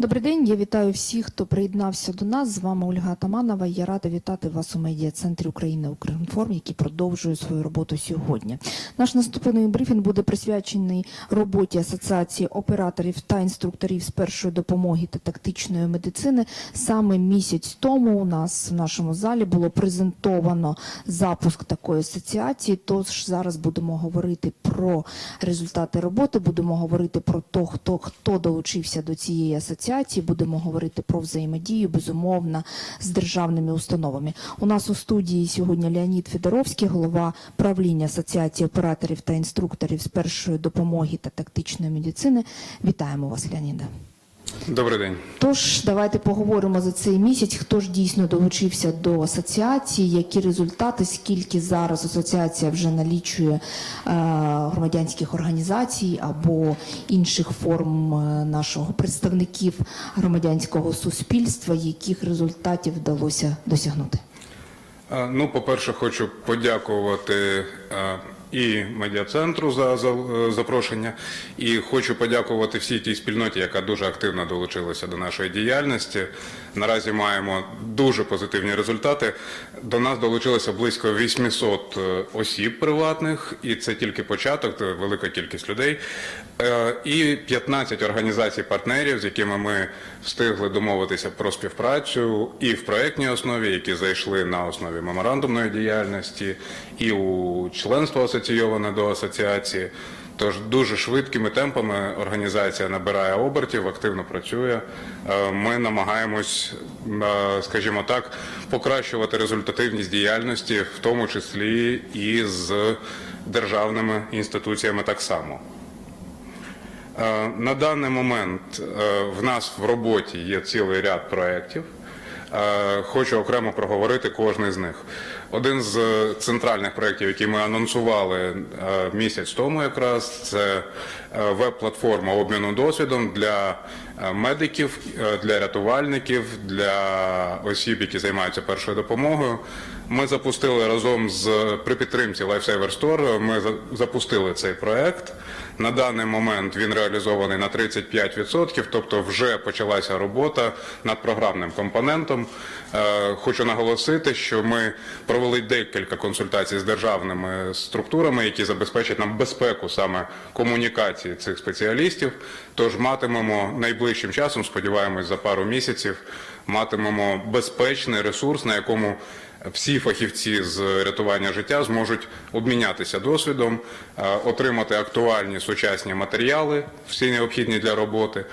Добрий день, я вітаю всіх, хто приєднався до нас. З вами Ольга Атаманова. Я рада вітати вас у медіа-центрі України Укрінформ, який продовжує свою роботу сьогодні. Наш наступний брифінг буде присвячений роботі Асоціації операторів та інструкторів з першої допомоги та тактичної медицини. Саме місяць тому у нас в нашому залі було презентовано запуск такої асоціації. Тож зараз будемо говорити про результати роботи, будемо говорити про то, хто хто долучився до цієї асоціації. Будемо говорити про взаємодію, безумовно, з державними установами. У нас у студії сьогодні Леонід Федоровський, голова правління Асоціації операторів та інструкторів з першої допомоги та тактичної медицини. Вітаємо вас, Леоніда. Добрий день. Тож давайте поговоримо за цей місяць, хто ж дійсно долучився до асоціації, які результати, скільки зараз асоціація вже налічує е, громадянських організацій або інших форм е, нашого представників громадянського суспільства, яких результатів вдалося досягнути. Е, Ну, по-перше, хочу подякувати е, і медіа-центру за, за е, запрошення, і хочу подякувати всій тій спільноті, яка дуже активно долучилася до нашої діяльності. Наразі маємо дуже позитивні результати. До нас долучилося близько 800 е, осіб приватних, і це тільки початок, це велика кількість людей. Е, І 15 організацій-партнерів, з якими ми встигли домовитися про співпрацю і в проєктній основі, які зайшли на основі меморандумної діяльності, і у членство асоційоване до асоціації. Тож дуже швидкими темпами організація набирає обертів, активно працює. Е, Ми намагаємось, е, скажімо так, покращувати результативність діяльності, в тому числі і з державними інституціями так само. Е, На даний момент в нас в роботі є цілий ряд проєктів. Е, Хочу окремо проговорити кожний з них. Один з е, центральних проєктів, який ми анонсували е, місяць тому, якраз це веб-платформа обміну досвідом для медиків, для рятувальників, для осіб, які займаються першою допомогою. Ми запустили разом з при підтримці Lifesaver Store, Ми запустили цей проект. На даний момент він реалізований на 35%, тобто вже почалася робота над програмним компонентом. Е, Хочу наголосити, що ми провели декілька консультацій з державними структурами, які забезпечать нам безпеку саме комунікації цих спеціалістів. Тож матимемо найближчим часом, сподіваємось, за пару місяців, матимемо безпечний ресурс, на якому всі фахівці з рятування життя зможуть обмінятися досвідом, е, отримати актуальні сучасні матеріали, всі необхідні для роботи,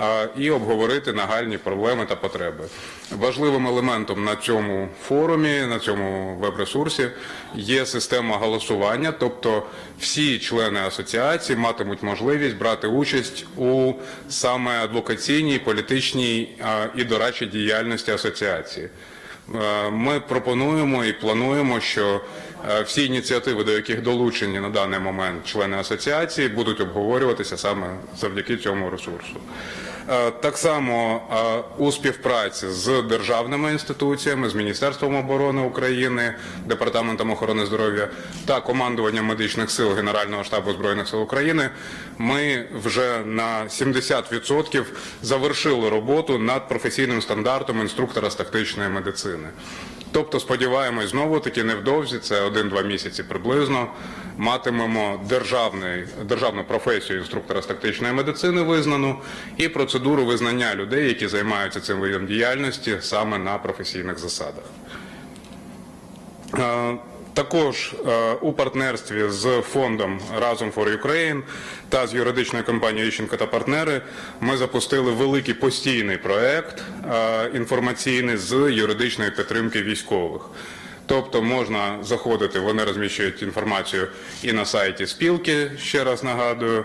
е, і обговорити нагальні проблеми та потреби. Важливим елементом на цьому форумі, на цьому веб-ресурсі є система голосування, тобто всі члени асоціації матимуть можливість брати участь у саме адвокаційній, політичній е, і дорадчій діяльності асоціації. Е, Ми пропонуємо і плануємо, що е, всі ініціативи, до яких долучені на даний момент члени асоціації, будуть обговорюватися саме завдяки цьому ресурсу. Е, Так само е, у співпраці з державними інституціями, з Міністерством оборони України, Департаментом охорони здоров'я та командуванням медичних сил Генерального штабу збройних сил України, ми вже на 70% завершили роботу над професійним стандартом інструктора з тактичної медицини. Тобто, сподіваємось, знову таки невдовзі, це один-два місяці приблизно, матимемо державний, державну професію інструктора з тактичної медицини визнану і процедуру визнання людей, які займаються цим видом діяльності саме на професійних засадах. Е, Також е, у партнерстві з фондом Разом for Ukraine та з юридичною компанією Іщенко та партнери ми запустили великий постійний проект е, інформаційний з юридичної підтримки військових. Тобто можна заходити, вони розміщують інформацію і на сайті спілки, ще раз нагадую.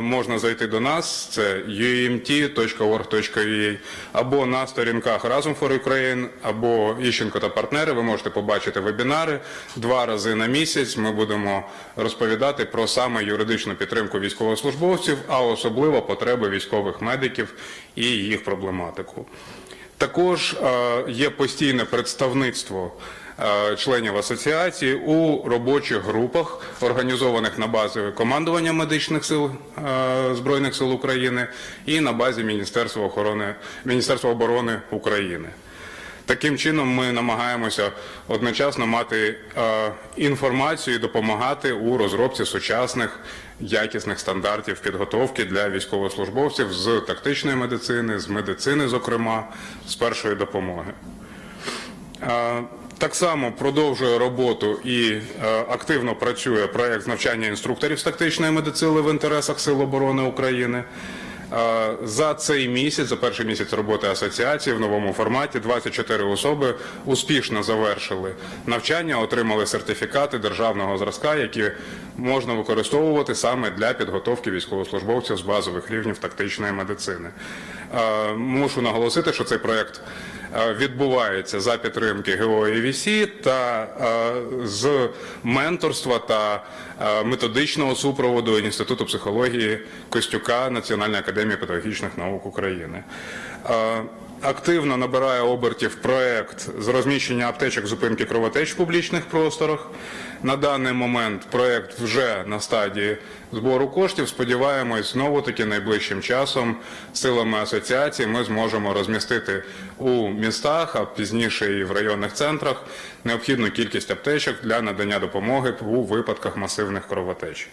Можна зайти до нас, це umt.org.ua, або на сторінках Разом for Ukraine, або Іщенко та партнери. Ви можете побачити вебінари два рази на місяць. Ми будемо розповідати про саме юридичну підтримку військовослужбовців, а особливо потреби військових медиків і їх проблематику. Також е, є постійне представництво е, членів асоціації у робочих групах, організованих на базі командування медичних сил е, Збройних сил України і на базі Міністерства охорони Міністерства оборони України. Таким чином ми намагаємося одночасно мати інформацію і допомагати у розробці сучасних якісних стандартів підготовки для військовослужбовців з тактичної медицини, з медицини, зокрема, з першої допомоги. Так само продовжує роботу і е, активно працює проект навчання інструкторів з тактичної медицини в інтересах Сил оборони України. За цей місяць, за перший місяць роботи асоціації в новому форматі, 24 особи успішно завершили навчання, отримали сертифікати державного зразка, які можна використовувати саме для підготовки військовослужбовців з базових рівнів тактичної медицини. Мушу наголосити, що цей проект е, відбувається за підтримки ГО та е, з менторства та е, методичного супроводу Інституту психології Костюка Національної академії педагогічних наук України. Активно набирає обертів проект з розміщення аптечок зупинки кровотеч в публічних просторах. На даний момент проект вже на стадії збору коштів. Сподіваємось, знову таки найближчим часом силами асоціації ми зможемо розмістити у містах, а пізніше і в районних центрах необхідну кількість аптечок для надання допомоги у випадках масивних кровотеч.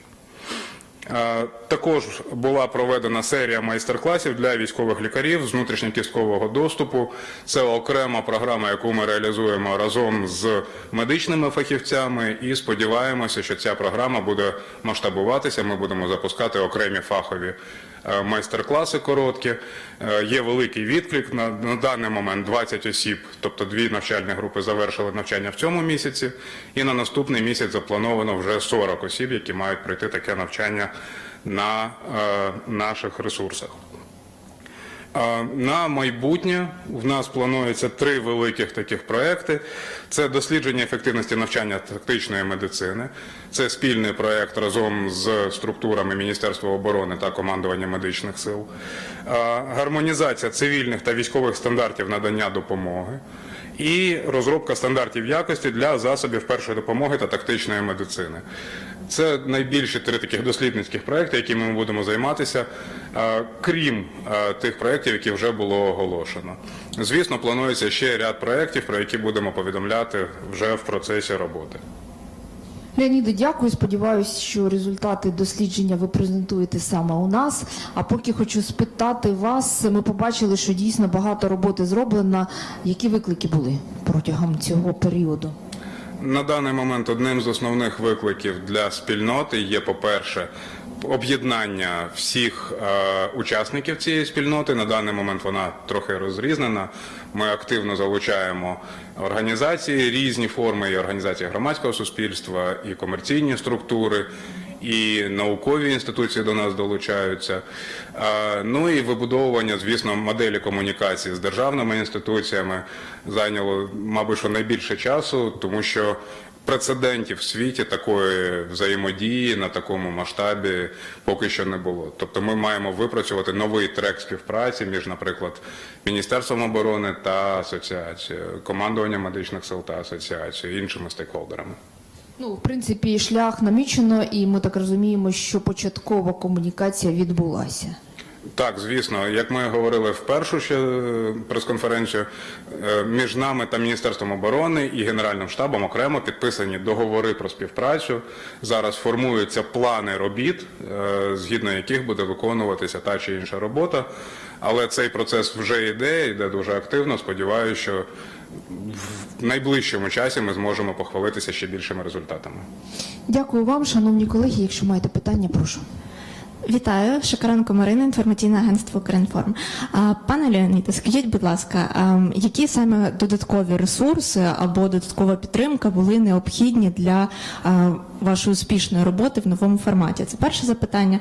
Е, Також була проведена серія майстер-класів для військових лікарів з внутрішньокісткового доступу. Це окрема програма, яку ми реалізуємо разом з медичними фахівцями, і сподіваємося, що ця програма буде масштабуватися. Ми будемо запускати окремі фахові майстер-класи короткі. Е, Є великий відклик. На, на даний момент 20 осіб, тобто дві навчальні групи, завершили навчання в цьому місяці, і на наступний місяць заплановано вже 40 осіб, які мають пройти таке навчання на е, наших ресурсах. На майбутнє в нас планується три великих таких проекти. Це дослідження ефективності навчання тактичної медицини. Це спільний проект разом з структурами Міністерства оборони та командування медичних сил. Гармонізація цивільних та військових стандартів надання допомоги. І розробка стандартів якості для засобів першої допомоги та тактичної медицини. Це найбільші три таких дослідницьких проекти, якими ми будемо займатися, крім тих проєктів, які вже було оголошено. Звісно, планується ще ряд проєктів, про які будемо повідомляти вже в процесі роботи. Леоніде, дякую. Сподіваюся, що результати дослідження ви презентуєте саме у нас. А поки хочу спитати вас, ми побачили, що дійсно багато роботи зроблено. Які виклики були протягом цього періоду? На даний момент одним з основних викликів для спільноти є, по-перше, об'єднання всіх е, учасників цієї спільноти. На даний момент вона трохи розрізнена. Ми активно залучаємо організації, різні форми і організації громадського суспільства, і комерційні структури. І наукові інституції до нас долучаються. Ну і вибудовування, звісно, моделі комунікації з державними інституціями зайняло, мабуть, що найбільше часу, тому що прецедентів в світі такої взаємодії на такому масштабі поки що не було. Тобто ми маємо випрацювати новий трек співпраці між, наприклад, Міністерством оборони та асоціацією, командуванням медичних сил та асоціацією, іншими стейкхолдерами. Ну, в принципі, шлях намічено, і ми так розуміємо, що початкова комунікація відбулася. Так, звісно, як ми говорили в першу ще е, прес-конференцію, е, між нами та Міністерством оборони і Генеральним штабом окремо підписані договори про співпрацю. Зараз формуються плани робіт, е, згідно яких буде виконуватися та чи інша робота. Але цей процес вже йде, йде дуже активно. Сподіваюся, що в найближчому часі ми зможемо похвалитися ще більшими результатами. Дякую вам, шановні колеги. Якщо маєте питання, прошу. Вітаю, Шакаренко Марина, інформаційне агентство Укрінформ. А, Пане Леоніде, скажіть, будь ласка, які саме додаткові ресурси або додаткова підтримка були необхідні для а, вашої успішної роботи в новому форматі? Це перше запитання.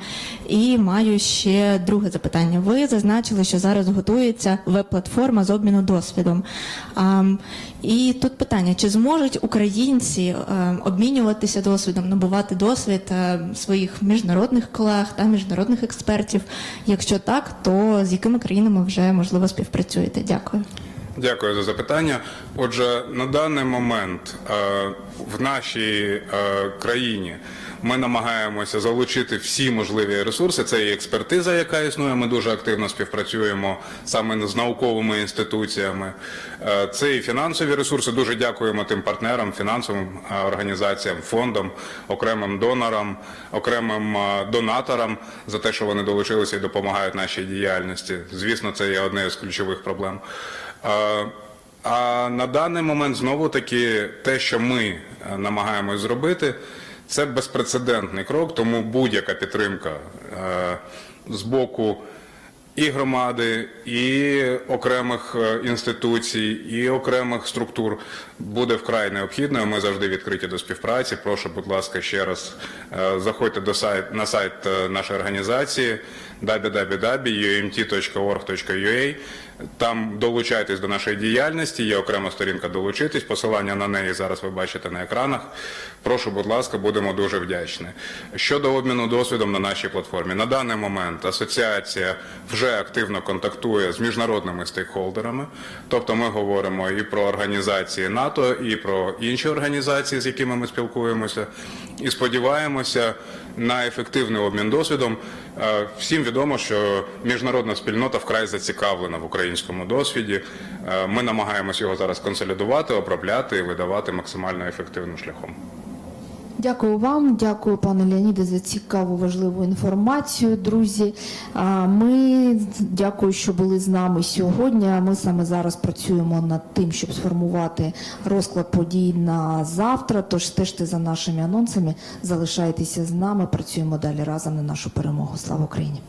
І маю ще друге запитання. Ви зазначили, що зараз готується веб-платформа з обміну досвідом. І тут питання: чи зможуть українці е, обмінюватися досвідом, набувати досвід е, своїх міжнародних колег та міжнародних експертів? Якщо так, то з якими країнами вже можливо співпрацюєте? Дякую. Дякую за запитання. Отже, на даний момент е, в нашій е, країні ми намагаємося залучити всі можливі ресурси. Це і експертиза, яка існує. Ми дуже активно співпрацюємо саме з науковими інституціями. Е, Це і фінансові ресурси. Дуже дякуємо тим партнерам, фінансовим організаціям, фондам, окремим донорам, окремим донаторам за те, що вони долучилися і допомагають нашій діяльності. Звісно, це є одне з ключових проблем. А на даний момент знову таки те, що ми е, намагаємось зробити, це безпрецедентний крок, тому будь-яка підтримка е, з боку і громади, і окремих е, інституцій, і окремих структур буде вкрай необхідною. Ми завжди відкриті до співпраці. Прошу, будь ласка, ще раз заходьте до сайт на сайт нашої організації www.umt.org.ua. Там долучайтесь до нашої діяльності. Є окрема сторінка долучитись. Посилання на неї зараз ви бачите на екранах. Прошу, будь ласка, будемо дуже вдячні. Щодо обміну досвідом на нашій платформі, на даний момент асоціація вже активно контактує з міжнародними стейкхолдерами. Тобто, ми говоримо і про організації НАТО, і про інші організації, з якими ми спілкуємося, і сподіваємося на ефективний обмін досвідом. Е, Всім відомо, що міжнародна спільнота вкрай зацікавлена в українському досвіді. Е, Ми намагаємось його зараз консолідувати, обробляти і видавати максимально ефективним шляхом. Дякую вам, дякую, пане Леоніде, за цікаву важливу інформацію, друзі. Ми дякую, що були з нами сьогодні. Ми саме зараз працюємо над тим, щоб сформувати розклад подій на завтра. Тож стежте за нашими анонсами, залишайтеся з нами, працюємо далі разом на нашу перемогу. Слава Україні!